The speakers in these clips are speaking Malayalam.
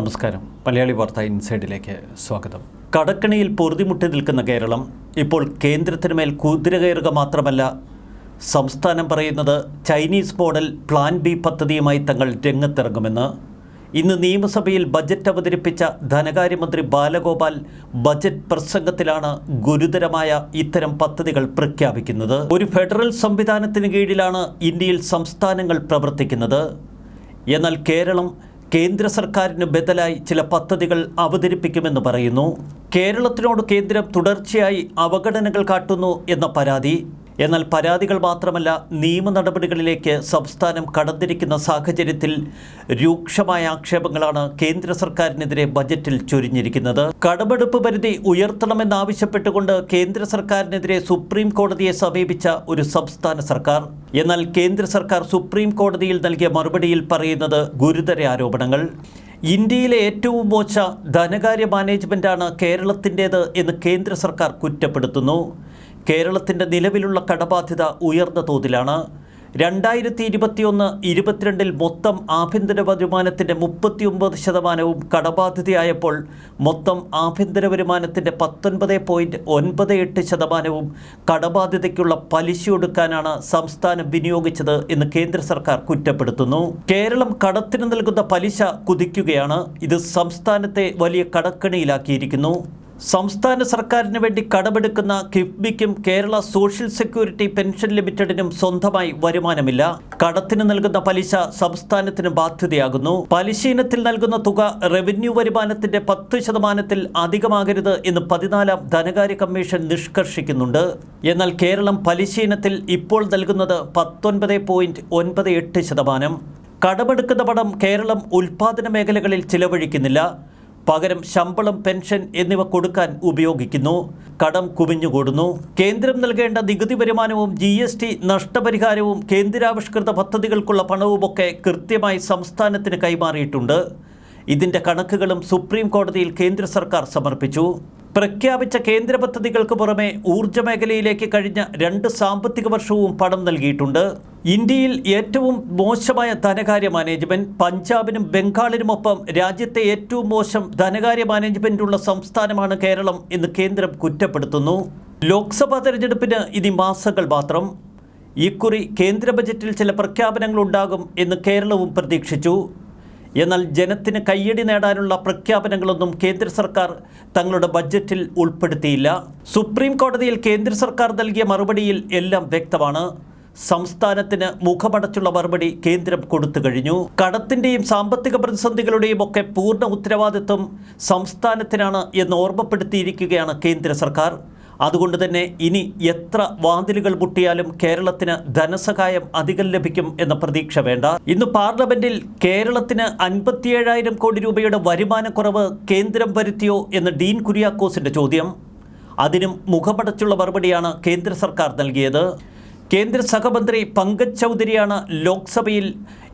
നമസ്കാരം. മലയാളി വാർത്ത ഇൻസൈഡിലേക്ക് സ്വാഗതം. കടക്കണിയിൽ പൊറുതിമുട്ടി നിൽക്കുന്ന കേരളം ഇപ്പോൾ കേന്ദ്രത്തിന് മേൽ കുതിര കയറുക മാത്രമല്ല സംസ്ഥാനം പറയുന്നത് ചൈനീസ് മോഡൽ പ്ലാൻ ബി പദ്ധതിയുമായി തങ്ങൾ രംഗത്തിറങ്ങുമെന്ന്. ഇന്ന് നിയമസഭയിൽ ബജറ്റ് അവതരിപ്പിച്ച ധനകാര്യമന്ത്രി ബാലഗോപാൽ ബജറ്റ് പ്രസംഗത്തിലാണ് ഗുരുതരമായ ഇത്തരം പദ്ധതികൾ പ്രഖ്യാപിക്കുന്നത്. ഒരു ഫെഡറൽ സംവിധാനത്തിന് കീഴിലാണ് ഇന്ത്യയിൽ സംസ്ഥാനങ്ങൾ പ്രവർത്തിക്കുന്നത്. എന്നാൽ കേരളം കേന്ദ്ര സർക്കാരിന് ബദലായി ചില പദ്ധതികൾ അവതരിപ്പിക്കുമെന്ന് പറയുന്നു. കേരളത്തിനോട് കേന്ദ്രം തുടർച്ചയായി അവഗണനകൾ കാട്ടുന്നു എന്ന പരാതി. എന്നാൽ പരാതികൾ മാത്രമല്ല നിയമ നടപടികളിലേക്ക് സംസ്ഥാനം കടന്നിരിക്കുന്ന സാഹചര്യത്തിൽ രൂക്ഷമായ ആക്ഷേപങ്ങളാണ് കേന്ദ്ര സർക്കാരിനെതിരെ ബജറ്റിൽ ചൊരിഞ്ഞിരിക്കുന്നത്. കടമെടുപ്പ് പരിധി ഉയർത്തണമെന്നാവശ്യപ്പെട്ടുകൊണ്ട് കേന്ദ്ര സർക്കാരിനെതിരെ സുപ്രീം കോടതിയെ സമീപിച്ച ഒരു സംസ്ഥാന സർക്കാർ. എന്നാൽ കേന്ദ്ര സർക്കാർ സുപ്രീം കോടതിയിൽ നൽകിയ മറുപടിയിൽ പറയുന്നത് ഗുരുതര ആരോപണങ്ങൾ. ഇന്ത്യയിലെ ഏറ്റവും മോശ ധനകാര്യ മാനേജ്മെന്റാണ് കേരളത്തിന്റേത് എന്ന് കേന്ദ്ര സർക്കാർ കുറ്റപ്പെടുത്തുന്നു. കേരളത്തിന്റെ നിലവിലുള്ള കടബാധ്യത ഉയർന്ന തോതിലാണ്. രണ്ടായിരത്തി ഇരുപത്തിയൊന്ന് ഇരുപത്തിരണ്ടിൽ മൊത്തം ആഭ്യന്തര വരുമാനത്തിന്റെ മുപ്പത്തിയൊമ്പത് ശതമാനവും കടബാധ്യതയായപ്പോൾ മൊത്തം ആഭ്യന്തര വരുമാനത്തിന്റെ പത്തൊൻപത് പോയിന്റ് ഒൻപത് എട്ട് ശതമാനവും കടബാധ്യതയ്ക്കുള്ള പലിശ കൊടുക്കാനാണ് സംസ്ഥാനം വിനിയോഗിച്ചത് എന്ന് കേന്ദ്ര സർക്കാർ കുറ്റപ്പെടുത്തുന്നു. കേരളം കടത്തിന് നൽകുന്ന പലിശ കുതിക്കുകയാണ്. ഇത് സംസ്ഥാനത്തെ വലിയ കടക്കണിയിലാക്കിയിരിക്കുന്നു. സംസ്ഥാന സർക്കാരിന് വേണ്ടി കടമെടുക്കുന്ന കിഫ്ബിക്കും കേരള സോഷ്യൽ സെക്യൂരിറ്റി പെൻഷൻ ലിമിറ്റഡിനും സ്വന്തമായി വരുമാനമില്ല. കടത്തിന് നൽകുന്ന പലിശ സംസ്ഥാനത്തിന് ബാധ്യതയാകുന്നു. പലിശ ഇനത്തിൽ നൽകുന്ന തുക റവന്യൂ വരുമാനത്തിന്റെ പത്ത് ശതമാനത്തിൽ അധികമാകരുത് എന്ന് പതിനാലാം ധനകാര്യ കമ്മീഷൻ നിഷ്കർഷിക്കുന്നുണ്ട്. എന്നാൽ കേരളം പലിശ ഇനത്തിൽ ഇപ്പോൾ നൽകുന്നത് പത്തൊൻപത് പോയിന്റ് ഒൻപത് എട്ട് ശതമാനം. കടമെടുക്കുന്ന പണം കേരളം ഉൽപാദന മേഖലകളിൽ ചിലവഴിക്കുന്നില്ല. പകരം ശമ്പളം പെൻഷൻ എന്നിവ കൊടുക്കാൻ ഉപയോഗിക്കുന്നു. കടം കുമിഞ്ഞുകൂടുന്നു. കേന്ദ്രം നൽകേണ്ട നികുതി വരുമാനവും ജി എസ് ടി നഷ്ടപരിഹാരവും കേന്ദ്രാവിഷ്കൃത പദ്ധതികൾക്കുള്ള പണവുമൊക്കെ കൃത്യമായി സംസ്ഥാനത്തിന് കൈമാറിയിട്ടുണ്ട്. ഇതിന്റെ കണക്കുകളും സുപ്രീം കോടതിയിൽ കേന്ദ്ര സർക്കാർ സമർപ്പിച്ചു. പ്രഖ്യാപിച്ച കേന്ദ്ര പദ്ധതികൾക്ക് പുറമെ ഊർജ മേഖലയിലേക്ക് കഴിഞ്ഞ രണ്ട് സാമ്പത്തിക വർഷവും പണം നൽകിയിട്ടുണ്ട്. ഇന്ത്യയിൽ ഏറ്റവും മോശമായ ധനകാര്യ മാനേജ്മെന്റ് പഞ്ചാബിനും ബംഗാളിനുമൊപ്പം രാജ്യത്തെ ഏറ്റവും മോശം ധനകാര്യ മാനേജ്മെന്റുള്ള സംസ്ഥാനമാണ് കേരളം എന്ന് കേന്ദ്രം കുറ്റപ്പെടുത്തുന്നു. ലോക്സഭാ തെരഞ്ഞെടുപ്പിന് ഇനി മാസങ്ങൾ മാത്രം. ഇക്കുറി കേന്ദ്ര ബജറ്റിൽ ചില പ്രഖ്യാപനങ്ങൾ ഉണ്ടാകും എന്ന് കേരളവും പ്രതീക്ഷിച്ചു. എന്നാൽ ജനത്തിന് കയ്യടി നേടാനുള്ള പ്രഖ്യാപനങ്ങളൊന്നും കേന്ദ്ര സർക്കാർ തങ്ങളുടെ ബജറ്റിൽ ഉൾപ്പെടുത്തിയില്ല. സുപ്രീം കോടതിയിൽ കേന്ദ്ര സർക്കാർ നൽകിയ മറുപടിയിൽ എല്ലാം വ്യക്തമാണ്. സംസ്ഥാനത്തിന് മുഖമടച്ചുള്ള മറുപടി കേന്ദ്രം കൊടുത്തു കഴിഞ്ഞു. കടത്തിന്റെയും സാമ്പത്തിക പ്രതിസന്ധികളുടെയും ഒക്കെ പൂർണ ഉത്തരവാദിത്വം സംസ്ഥാനത്തിനാണ് എന്ന് ഓർമ്മപ്പെടുത്തിയിരിക്കുകയാണ് കേന്ദ്ര സർക്കാർ. അതുകൊണ്ട് തന്നെ ഇനി എത്ര വാതിലുകൾ മുട്ടിയാലും കേരളത്തിന് ധനസഹായം അധികം ലഭിക്കും എന്ന പ്രതീക്ഷ വേണ്ട. ഇന്ന് പാർലമെന്റിൽ കേരളത്തിന് അൻപത്തിയേഴായിരം കോടി രൂപയുടെ വരുമാനക്കുറവ് കേന്ദ്രം വരുത്തിയോ എന്ന് ഡീൻ കുര്യാക്കോസിന്റെ ചോദ്യം. അതിനും മുഖമടച്ചുള്ള മറുപടിയാണ് കേന്ദ്ര സർക്കാർ നൽകിയത്. കേന്ദ്ര സഹമന്ത്രി പങ്കജ് ചൗധരിയാണ് ലോക്സഭയിൽ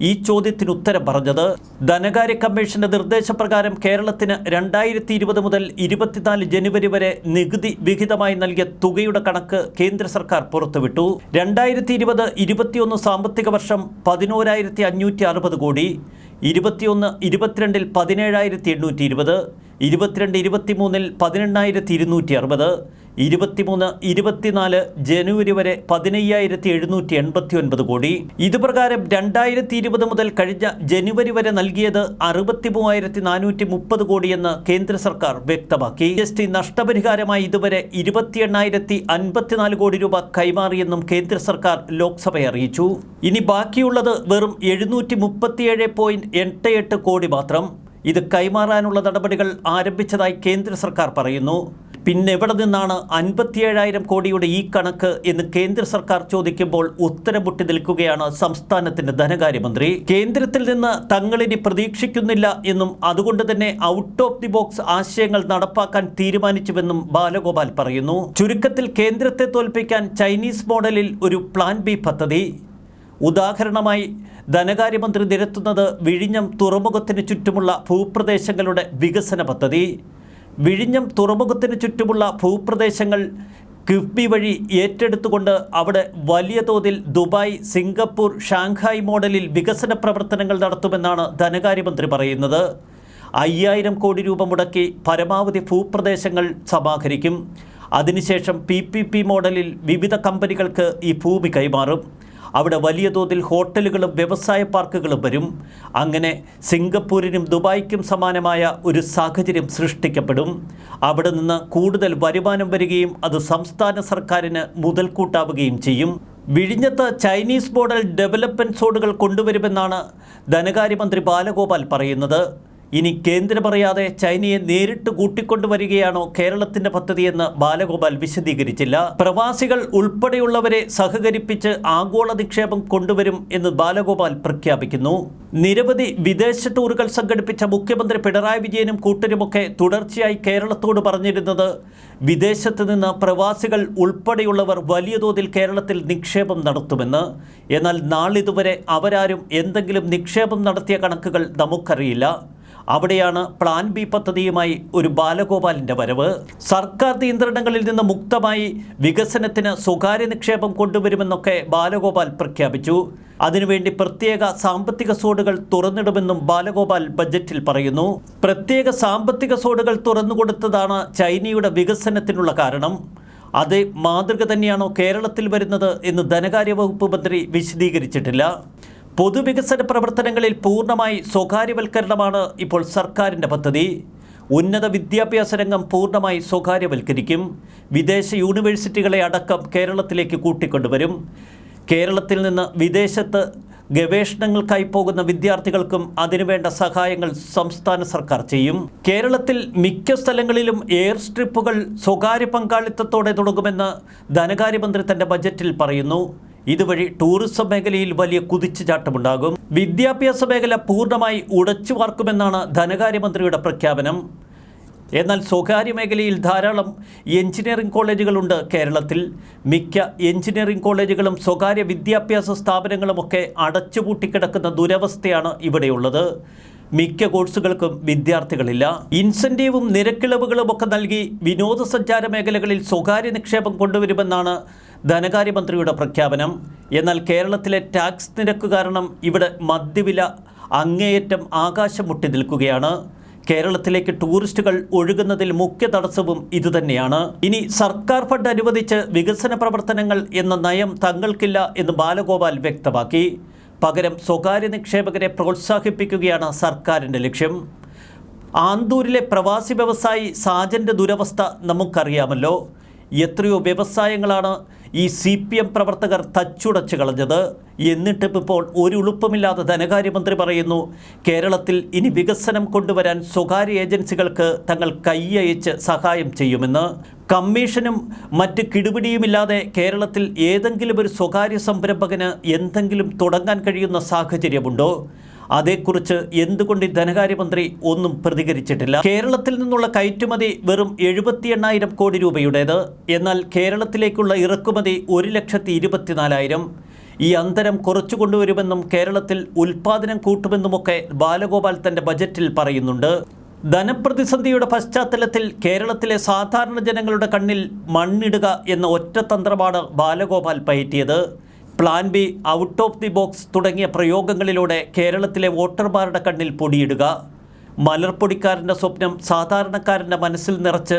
ഈ ചോദ്യത്തിന് ഉത്തരം പറഞ്ഞത്. ധനകാര്യ കമ്മീഷന്റെ നിർദ്ദേശപ്രകാരം കേരളത്തിന് രണ്ടായിരത്തി ഇരുപത് മുതൽ ഇരുപത്തിനാല് ജനുവരി വരെ നികുതി വിഹിതമായി നൽകിയ തുകയുടെ കണക്ക് കേന്ദ്ര സർക്കാർ പുറത്തുവിട്ടു. രണ്ടായിരത്തി ഇരുപത് ഇരുപത്തിയൊന്ന് സാമ്പത്തിക വർഷം പതിനോരായിരത്തി അഞ്ഞൂറ്റി അറുപത് കോടി ഇരുപത്തിയൊന്ന് ഇരുപത്തിരണ്ടിൽ പതിനേഴായിരത്തി എണ്ണൂറ്റി ഇരുപത് ഇരുപത്തിരണ്ട് ഇരുപത്തിമൂന്നിൽ പതിനെണ്ണായിരത്തി ഇരുന്നൂറ്റി അറുപത് ഇരുപത്തിമൂന്ന് ഇരുപത്തിനാല് ജനുവരി വരെ പതിനയ്യായിരത്തി എഴുന്നൂറ്റി എൺപത്തി ഒൻപത് കോടി. ഇതുപ്രകാരം രണ്ടായിരത്തി ഇരുപത് മുതൽ കഴിഞ്ഞ ജനുവരി വരെ നൽകിയത് അറുപത്തി മൂവായിരത്തി നാനൂറ്റി മുപ്പത് കോടിയെന്ന് കേന്ദ്ര സർക്കാർ വ്യക്തമാക്കി. എസ് ടി നഷ്ടപരിഹാരമായി ഇതുവരെ ഇരുപത്തി എണ്ണായിരത്തി അൻപത്തിനാല് കോടി രൂപ കൈമാറിയെന്നും കേന്ദ്ര സർക്കാർ ലോക്സഭയെ അറിയിച്ചു. ഇനി ബാക്കിയുള്ളത് വെറും എഴുന്നൂറ്റി മുപ്പത്തിയേഴ് പോയിന്റ് എട്ട് എട്ട് കോടി മാത്രം. ഇത് കൈമാറാനുള്ള നടപടികൾ ആരംഭിച്ചതായി കേന്ദ്ര സർക്കാർ പറയുന്നു. പിന്നെ എവിടെ നിന്നാണ് അൻപത്തിയേഴായിരം കോടിയുടെ ഈ കണക്ക് എന്ന് കേന്ദ്ര സർക്കാർ ചോദിക്കുമ്പോൾ ഉത്തരമുട്ടി നിൽക്കുകയാണ് സംസ്ഥാനത്തിന്റെ ധനകാര്യമന്ത്രി. കേന്ദ്രത്തിൽ നിന്ന് തങ്ങളിനി പ്രതീക്ഷിക്കുന്നില്ല എന്നും അതുകൊണ്ട് തന്നെ ഔട്ട് ഓഫ് ദി ബോക്സ് ആശയങ്ങൾ നടപ്പാക്കാൻ തീരുമാനിച്ചുവെന്നും ബാലഗോപാൽ പറയുന്നു. ചുരുക്കത്തിൽ കേന്ദ്രത്തെ തോൽപ്പിക്കാൻ ചൈനീസ് മോഡലിൽ ഒരു പ്ലാൻ ബി പദ്ധതി. ഉദാഹരണമായി ധനകാര്യമന്ത്രി നിരത്തുന്നത് വിഴിഞ്ഞം തുറമുഖത്തിന് ചുറ്റുമുള്ള ഭൂപ്രദേശങ്ങളുടെ വികസന പദ്ധതി. വിഴിഞ്ഞം തുറമുഖത്തിന് ചുറ്റുമുള്ള ഭൂപ്രദേശങ്ങൾ കിഫ്ബി വഴി ഏറ്റെടുത്തുകൊണ്ട് അവിടെ വലിയ തോതിൽ ദുബായ് സിംഗപ്പൂർ ഷാങ്ഹായ് മോഡലിൽ വികസന പ്രവർത്തനങ്ങൾ നടത്തുമെന്നാണ് ധനകാര്യമന്ത്രി പറയുന്നത്. അയ്യായിരം കോടി രൂപ മുടക്കി പരമാവധി ഭൂപ്രദേശങ്ങൾ സമാഹരിക്കും. അതിനുശേഷം പി മോഡലിൽ വിവിധ കമ്പനികൾക്ക് ഈ ഭൂമി കൈമാറും. അവിടെ വലിയ തോതിൽ ഹോട്ടലുകളും വ്യവസായ പാർക്കുകളും വരും. അങ്ങനെ സിംഗപ്പൂരിനും ദുബായ്ക്കും സമാനമായ ഒരു സാഹചര്യം സൃഷ്ടിക്കപ്പെടും. അവിടെ നിന്ന് കൂടുതൽ വരുമാനം വരികയും അത് സംസ്ഥാന സർക്കാരിന് മുതൽക്കൂട്ടാവുകയും ചെയ്യും. വിഴിഞ്ഞത്ത് ചൈനീസ് മോഡൽ ഡെവലപ്മെന്റ് സോണുകൾ കൊണ്ടുവരുമെന്നാണ് ധനകാര്യമന്ത്രി ബാലഗോപാൽ പറയുന്നത്. ഇനി കേന്ദ്രമറിയാതെ ചൈനയെ നേരിട്ട് കൂട്ടിക്കൊണ്ടുവരികയാണോ കേരളത്തിന്റെ പദ്ധതിയെന്ന് ബാലഗോപാൽ വിശദീകരിച്ചില്ല. പ്രവാസികൾ ഉൾപ്പെടെയുള്ളവരെ സഹകരിപ്പിച്ച് ആഗോള നിക്ഷേപം കൊണ്ടുവരും എന്ന് ബാലഗോപാൽ പ്രഖ്യാപിക്കുന്നു. നിരവധി വിദേശ ടൂറുകൾ സംഘടിപ്പിച്ച മുഖ്യമന്ത്രി പിണറായി വിജയനും കൂട്ടരുമൊക്കെ തുടർച്ചയായി കേരളത്തോട് പറഞ്ഞിരുന്നത് വിദേശത്ത് നിന്ന് പ്രവാസികൾ ഉൾപ്പെടെയുള്ളവർ വലിയ തോതിൽ കേരളത്തിൽ നിക്ഷേപം നടത്തുമെന്ന്. എന്നാൽ നാളിതുവരെ അവരാരും എന്തെങ്കിലും നിക്ഷേപം നടത്തിയ കണക്കുകൾ നമുക്കറിയില്ല. അവിടെയാണ് പ്ലാൻ ബി പദ്ധതിയുമായി ഒരു ബാലഗോപാലിന്റെ വരവ്. സർക്കാർ നിയന്ത്രണങ്ങളിൽ നിന്ന് മുക്തമായി വികസനത്തിന് സ്വകാര്യ നിക്ഷേപം കൊണ്ടുവരുമെന്നൊക്കെ ബാലഗോപാൽ പ്രഖ്യാപിച്ചു. അതിനുവേണ്ടി പ്രത്യേക സാമ്പത്തിക സോഡുകൾ തുറന്നിടുമെന്നും ബാലഗോപാൽ ബജറ്റിൽ പറയുന്നു. പ്രത്യേക സാമ്പത്തിക സോഡുകൾ തുറന്നുകൊടുത്തതാണ് ചൈനയുടെ വികസനത്തിനുള്ള കാരണം. അതേ മാതൃക തന്നെയാണോ കേരളത്തിൽ വരുന്നത് എന്ന് ധനകാര്യ വകുപ്പ് മന്ത്രി വിശദീകരിച്ചിട്ടില്ല. പൊതുവികസന പ്രവർത്തനങ്ങളിൽ പൂർണമായി സ്വകാര്യവൽക്കരണമാണ് ഇപ്പോൾ സർക്കാരിന്റെ പദ്ധതി. ഉന്നത വിദ്യാഭ്യാസ രംഗം പൂർണമായി സ്വകാര്യവൽക്കരിക്കും. വിദേശ യൂണിവേഴ്സിറ്റികളെ അടക്കം കേരളത്തിലേക്ക് കൂട്ടിക്കൊണ്ടുവരും. കേരളത്തിൽ നിന്ന് വിദേശത്ത് ഗവേഷണങ്ങൾക്കായി പോകുന്ന വിദ്യാർത്ഥികൾക്കും അതിനുവേണ്ട സഹായങ്ങൾ സംസ്ഥാന സർക്കാർ ചെയ്യും. കേരളത്തിൽ മിക്ക സ്ഥലങ്ങളിലും എയർ സ്ട്രിപ്പുകൾ സ്വകാര്യ പങ്കാളിത്തത്തോടെ തുടങ്ങുമെന്ന് ധനകാര്യമന്ത്രി തന്റെ ബജറ്റിൽ പറയുന്നു. ഇതുവഴി ടൂറിസം മേഖലയിൽ വലിയ കുതിച്ചുചാട്ടമുണ്ടാകും. വിദ്യാഭ്യാസ മേഖല പൂർണമായി ഉടച്ചു വാർക്കുമെന്നാണ് ധനകാര്യമന്ത്രിയുടെ പ്രഖ്യാപനം. എന്നാൽ സ്വകാര്യ മേഖലയിൽ ധാരാളം എഞ്ചിനീയറിംഗ് കോളേജുകളുണ്ട് കേരളത്തിൽ. മിക്ക എഞ്ചിനീയറിംഗ് കോളേജുകളും സ്വകാര്യ വിദ്യാഭ്യാസ സ്ഥാപനങ്ങളുമൊക്കെ അടച്ചുപൂട്ടിക്കിടക്കുന്ന ദുരവസ്ഥയാണ് ഇവിടെയുള്ളത്. മിക്ക കോഴ്സുകൾക്കും വിദ്യാർത്ഥികളില്ല. ഇൻസെന്റീവും നിരക്കിളവുകളും ഒക്കെ നൽകി വിനോദസഞ്ചാര മേഖലകളിൽ സ്വകാര്യ നിക്ഷേപം കൊണ്ടുവരുമെന്നാണ് ധനകാര്യമന്ത്രിയുടെ പ്രഖ്യാപനം. എന്നാൽ കേരളത്തിലെ ടാക്സ് നിരക്ക് കാരണം ഇവിടെ മദ്യവില അങ്ങേയറ്റം ആകാശം മുട്ടി നിൽക്കുകയാണ്. കേരളത്തിലേക്ക് ടൂറിസ്റ്റുകൾ ഒഴുകുന്നതിൽ മുഖ്യ തടസ്സവും ഇതുതന്നെയാണ്. ഇനി സർക്കാർ ഫണ്ട് അനുവദിച്ച് വികസന പ്രവർത്തനങ്ങൾ എന്ന നയം തങ്ങൾക്കില്ല എന്ന് ബാലഗോപാൽ വ്യക്തമാക്കി. പകരം സ്വകാര്യ നിക്ഷേപകരെ പ്രോത്സാഹിപ്പിക്കുകയാണ് സർക്കാരിന്റെ ലക്ഷ്യം. ആന്തൂരിലെ പ്രവാസി വ്യവസായി സാജന്റെ ദുരവസ്ഥ നമുക്കറിയാമല്ലോ. എത്രയോ വ്യവസായങ്ങളാണ് ഈ സി പി എം പ്രവർത്തകർ തച്ചുടച്ച് കളഞ്ഞത്. എന്നിട്ടും ഇപ്പോൾ ഒരു ഉളുപ്പമില്ലാതെ ധനകാര്യമന്ത്രി പറയുന്നു കേരളത്തിൽ ഇനി വികസനം കൊണ്ടുവരാൻ സ്വകാര്യ ഏജൻസികൾക്ക് തങ്ങൾ കൈയയച്ച് സഹായം ചെയ്യുമെന്ന്. കമ്മീഷനും മറ്റ് കിടുപിടിയുമില്ലാതെ കേരളത്തിൽ ഏതെങ്കിലും ഒരു സ്വകാര്യ സംരംഭകന് എന്തെങ്കിലും തുടങ്ങാൻ കഴിയുന്ന സാഹചര്യമുണ്ടോ? അതേക്കുറിച്ച് എന്തുകൊണ്ട് ധനകാര്യമന്ത്രി ഒന്നും പ്രതികരിച്ചിട്ടില്ല? കേരളത്തിൽ നിന്നുള്ള കയറ്റുമതി വെറും എഴുപത്തി എണ്ണായിരം കോടി രൂപയുടേത്. എന്നാൽ കേരളത്തിലേക്കുള്ള ഇറക്കുമതി ഒരു ലക്ഷത്തി ഇരുപത്തിനാലായിരം. ഈ അന്തരം കുറച്ചു കൊണ്ടുവരുമെന്നും കേരളത്തിൽ ഉൽപാദനം കൂട്ടുമെന്നുമൊക്കെ ബാലഗോപാൽ തന്റെ ബജറ്റിൽ പറയുന്നുണ്ട്. ധനപ്രതിസന്ധിയുടെ പശ്ചാത്തലത്തിൽ കേരളത്തിലെ സാധാരണ ജനങ്ങളുടെ കണ്ണിൽ മണ്ണിടുക എന്ന ഒറ്റ തന്ത്രമാണ് Balagopal പയറ്റിയത്. Plan B out of the box തുടങ്ങിയ പ്രയോഗങ്ങളിലൂടെ കേരളത്തിലെ വോട്ടർമാരുടെ കണ്ണിൽ പൊടിയിടുക. മലർപ്പൊടിക്കാരന്റെ സ്വപ്നം സാധാരണക്കാരന്റെ മനസ്സിൽ നിറച്ച്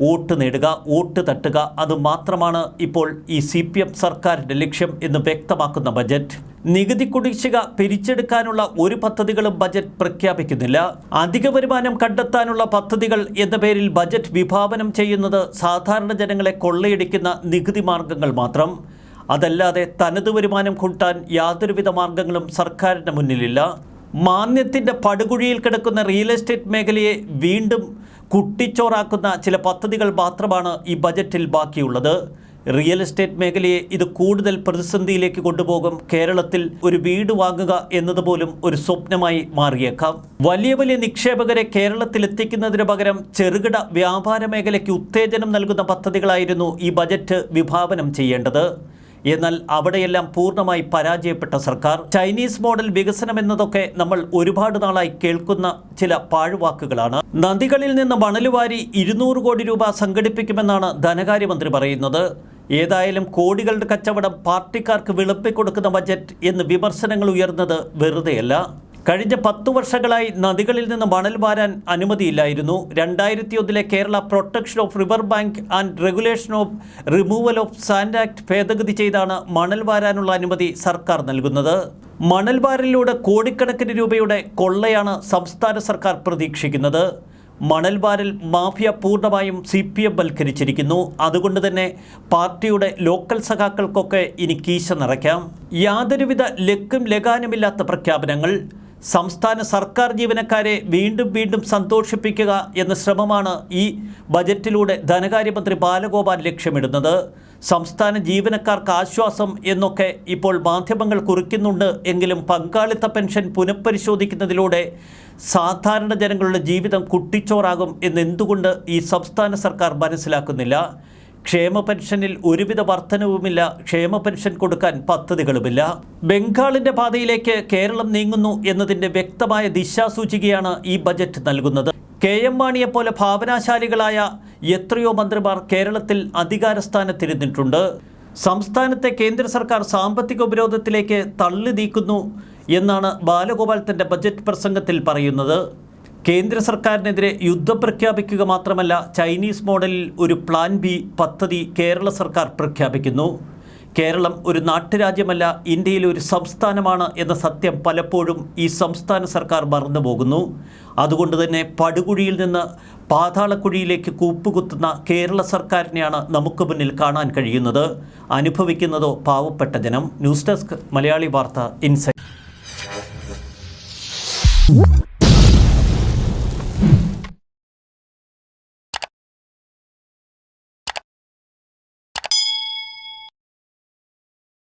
വോട്ട് നേടുക വോട്ട് തട്ടുക. അത് മാത്രമാണ് ഇപ്പോൾ ഈ സി പി എം സർക്കാരിന്റെ ലക്ഷ്യം എന്ന് വ്യക്തമാക്കുന്ന ബജറ്റ്. നികുതി കുടിശ്ശിക പിരിച്ചെടുക്കാനുള്ള ഒരു പദ്ധതികളും ബജറ്റ് പ്രഖ്യാപിക്കുന്നില്ല. അധിക വരുമാനം കണ്ടെത്താനുള്ള പദ്ധതികൾ എന്ന പേരിൽ ബജറ്റ് വിഭാവനം ചെയ്യുന്നത് സാധാരണ ജനങ്ങളെ കൊള്ളയടിക്കുന്ന നികുതി മാർഗങ്ങൾ മാത്രം. അതല്ലാതെ തനത് വരുമാനം കൂട്ടാൻ യാതൊരുവിധ മാർഗങ്ങളും സർക്കാരിന്റെ മുന്നിലില്ല. മാന്യത്തിന്റെ പടുകുഴിയിൽ കിടക്കുന്ന റിയൽ എസ്റ്റേറ്റ് മേഖലയെ വീണ്ടും കുട്ടിച്ചോറാക്കുന്ന ചില പദ്ധതികൾ മാത്രമാണ് ഈ ബജറ്റിൽ ബാക്കിയുള്ളത്. റിയൽ എസ്റ്റേറ്റ് മേഖലയെ ഇത് കൂടുതൽ പ്രതിസന്ധിയിലേക്ക് കൊണ്ടുപോകും. കേരളത്തിൽ ഒരു വീട് വാങ്ങുക എന്നതുപോലും ഒരു സ്വപ്നമായി മാറിയേക്കാം. വലിയ വലിയ നിക്ഷേപകരെ കേരളത്തിൽ എത്തിക്കുന്നതിന് പകരം ചെറുകിട വ്യാപാര മേഖലയ്ക്ക് ഉത്തേജനം നൽകുന്ന പദ്ധതികളായിരുന്നു ഈ ബജറ്റ് വിഭാവനം ചെയ്യേണ്ടത്. എന്നാൽ അവിടെയെല്ലാം പൂർണമായി പരാജയപ്പെട്ട സർക്കാർ. ചൈനീസ് മോഡൽ വികസനം എന്നതൊക്കെ നമ്മൾ ഒരുപാട് നാളായി കേൾക്കുന്ന ചില പാഴ്വാക്കുകളാണ്. നദികളിൽ നിന്ന് മണലുവാരി ഇരുന്നൂറ് കോടി രൂപ സംഘടിപ്പിക്കുമെന്നാണ് ധനകാര്യമന്ത്രി പറയുന്നത്. ഏതായാലും കോടികളുടെ കച്ചവടം പാർട്ടിക്കാർക്ക് വിളപ്പിക്കൊടുക്കുന്ന ബജറ്റ് എന്ന് വിമർശനങ്ങൾ ഉയർന്നത് വെറുതെയല്ല. കഴിഞ്ഞ പത്തു വർഷങ്ങളായി നദികളിൽ നിന്ന് മണൽ വാരാൻ അനുമതിയില്ലായിരുന്നു. രണ്ടായിരത്തി ഒന്നിലെ Kerala protection of river bank and regulation of removal of sand act ഭേദഗതി ചെയ്താണ് മണൽ വാരാനുള്ള അനുമതി സർക്കാർ നൽകുന്നത്. മണൽ വാരലിലൂടെ കോടിക്കണക്കിന് രൂപയുടെ കൊള്ളയാണ് സംസ്ഥാന സർക്കാർ പ്രതീക്ഷിക്കുന്നത്. മണൽ വാരൽ മാഫിയ പൂർണമായും സി പി എം വൽക്കരിച്ചിരിക്കുന്നു. അതുകൊണ്ട് തന്നെ പാർട്ടിയുടെ ലോക്കൽ സഖാക്കൾക്കൊക്കെ ഇനി കീശ നിറയ്ക്കാം. യാതൊരുവിധ ലക്കും ലഗാനുമില്ലാത്ത പ്രഖ്യാപനങ്ങൾ. സംസ്ഥാന സർക്കാർ ജീവനക്കാരെ വീണ്ടും വീണ്ടും സന്തോഷിപ്പിക്കുക എന്ന ശ്രമമാണ് ഈ ബജറ്റിലൂടെ ധനകാര്യമന്ത്രി ബാലഗോപാൽ ലക്ഷ്യമിടുന്നത്. സംസ്ഥാന ജീവനക്കാർക്ക് ആശ്വാസം എന്നൊക്കെ ഇപ്പോൾ മാധ്യമങ്ങൾ കുറിക്കുന്നുണ്ട്. എങ്കിലും പങ്കാളിത്ത പെൻഷൻ പുനഃപരിശോധിക്കുന്നതിലൂടെ സാധാരണ ജനങ്ങളുടെ ജീവിതം കുട്ടിച്ചോറാകും എന്നെന്തുകൊണ്ട് ഈ സംസ്ഥാന സർക്കാർ മനസ്സിലാക്കുന്നില്ല? ക്ഷേമ പെൻഷനിൽ ഒരുവിധ വർധനവുമില്ല. ക്ഷേമ പെൻഷൻ കൊടുക്കാൻ പദ്ധതികളുമില്ല. ബംഗാളിന്റെ പാതയിലേക്ക് കേരളം നീങ്ങുന്നു എന്നതിന്റെ വ്യക്തമായ ദിശാസൂചികയാണ് ഈ ബജറ്റ് നൽകുന്നത്. കെ എം മാണിയെപ്പോലെ ഭാവനാശാലികളായ എത്രയോ മന്ത്രിമാർ കേരളത്തിൽ അധികാരസ്ഥാനത്തിരുന്നിട്ടുണ്ട്. സംസ്ഥാനത്തെ കേന്ദ്ര സർക്കാർ സാമ്പത്തിക ഉപരോധത്തിലേക്ക് തള്ളി നീക്കുന്നു എന്നാണ് ബാലഗോപാൽ തന്റെ ബജറ്റ് പ്രസംഗത്തിൽ പറയുന്നത്. കേന്ദ്ര സർക്കാരിനെതിരെ യുദ്ധം പ്രഖ്യാപിക്കുക മാത്രമല്ല ചൈനീസ് മോഡലിൽ ഒരു പ്ലാൻ ബി പദ്ധതി കേരള സർക്കാർ പ്രഖ്യാപിക്കുന്നു. കേരളം ഒരു നാട്ടുരാജ്യമല്ല ഇന്ത്യയിലെ ഒരു സംസ്ഥാനമാണ് എന്ന സത്യം പലപ്പോഴും ഈ സംസ്ഥാന സർക്കാർ മറന്നുപോകുന്നു അതുകൊണ്ട് തന്നെ പടുകുഴിയിൽ നിന്ന് പാതാളക്കുഴിയിലേക്ക് കൂപ്പുകുത്തുന്ന കേരള സർക്കാരിനെയാണ് നമുക്ക് മുന്നിൽ കാണാൻ കഴിയുന്നത്. അനുഭവിക്കുന്നതോ പാവപ്പെട്ട ജനം. ന്യൂസ് ഡെസ്ക് മലയാളി വാർത്ത ഇൻസൈറ്റ്